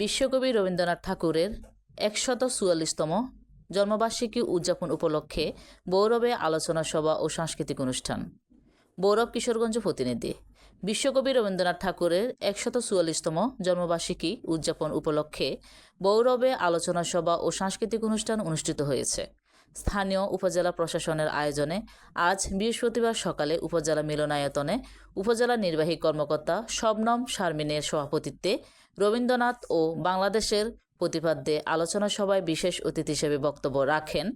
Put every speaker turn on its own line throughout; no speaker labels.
বিশ্বকবি রবীন্দ্রনাথ ঠাকুরের একশত চুয়াল্লিশতম জন্মবার্ষিকী উদযাপন উপলক্ষে বৌরবে আলোচনা সভা ও সাংস্কৃতিক অনুষ্ঠান। বৌরব কিশোরগঞ্জ প্রতিনিধি। বিশ্বকবি রবীন্দ্রনাথ ঠাকুরের একশত চুয়াল্লিশতম জন্মবার্ষিকী উদযাপন উপলক্ষে বৌরবে আলোচনা সভা ও সাংস্কৃতিক অনুষ্ঠান অনুষ্ঠিত হয়েছে। স্থানীয় উপজেলা প্রশাসনের আয়োজনে আজ বৃহস্পতিবার সকালে উপজেলা মিলনায়তনে উপজেলা নির্বাহী কর্মকর্তা শবনম শারমিনের সভাপতিত্বে রবীন্দ্রনাথ ও বাংলাদেশের প্রতিপাদ্যে আলোচনা সভায় বিশেষ অতিথি হিসেবে বক্তব্য রাখেন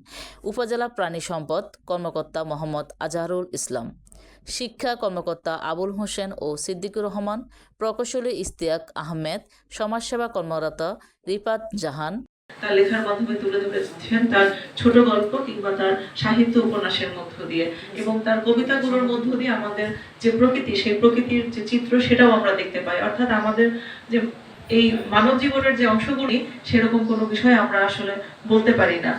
উপজেলা প্রাণী সম্পদ কর্মকর্তা মোহাম্মদ আজহারুল ইসলাম, শিক্ষা কর্মকর্তা আবুল হোসেন ও সিদ্দিকুর রহমান, প্রকৌশলী ইস্তিয়াক আহমেদ, সমাজসেবা কর্মরত রিপাত জাহান
তার লেখার মাধ্যমে তুলে ধরেছেন তার ছোট গল্প কিংবা তার সাহিত্য উপন্যাসের মধ্য দিয়ে। এবং তার কবিতাগুলোর মধ্য দিয়ে আমাদের যে প্রকৃতি, সেই প্রকৃতির যে চিত্র সেটাও আমরা দেখতে পাই। অর্থাৎ আমাদের যে এই মানব জীবনের যে অংশগুলি, সেরকম কোনো বিষয় আমরা আসলে বলতে পারি না।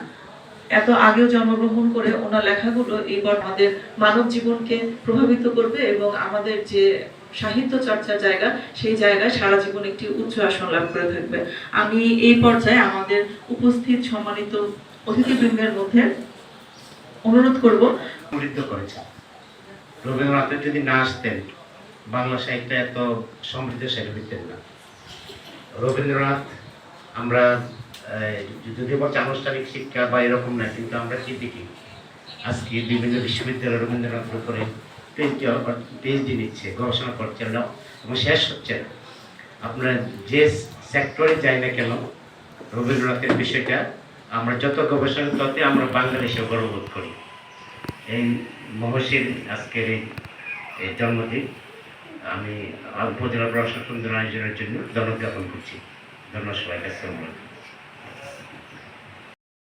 এত আগেও জন্মগ্রহণ করে ওনার লেখাগুলো এইবার আমাদের মানব জীবনকে প্রভাবিত করবে এবং আমাদের যে সাহিত্য চর্চার জায়গা, সেই জায়গায় সারা জীবন একটি উচ্চ আসন লাভ করে থাকবে। আমি এই পর্যায়ে আমাদের উপস্থিত সম্মানিত অতিথিবৃন্দের মধ্যে অনুরোধ করব।
সমৃদ্ধ করেছেন রবীন্দ্রনাথের যদি না আসতেন, বাংলা সাহিত্য এত সমৃদ্ধশালী হইতেন না। রবীন্দ্রনাথ, আমরা যদি বলছে আনুষ্ঠানিক শিক্ষা বা এরকম না, কিন্তু আমরা কি দেখি? আজকে বিভিন্ন বিশ্ববিদ্যালয় রবীন্দ্রনাথের উপরে পিএইচডি নিচ্ছে গবেষণা করছে, না, এবং শেষ হচ্ছে না। আপনারা যে সেক্টরে যাই না কেন, রবীন্দ্রনাথের বিষয়টা, আমরা যত গবেষণা, ততই আমরা বাংলাদেশে গর্ববোধ করি। এই মহর্ষির আজকের এই জন্মদিন, আমি উপজেলা প্রশাসন আয়োজনের জন্য ধন্যবাদ জ্ঞাপন করছি। ধন্যবাদ সবাইকে, আসসালামু আলাইকুম।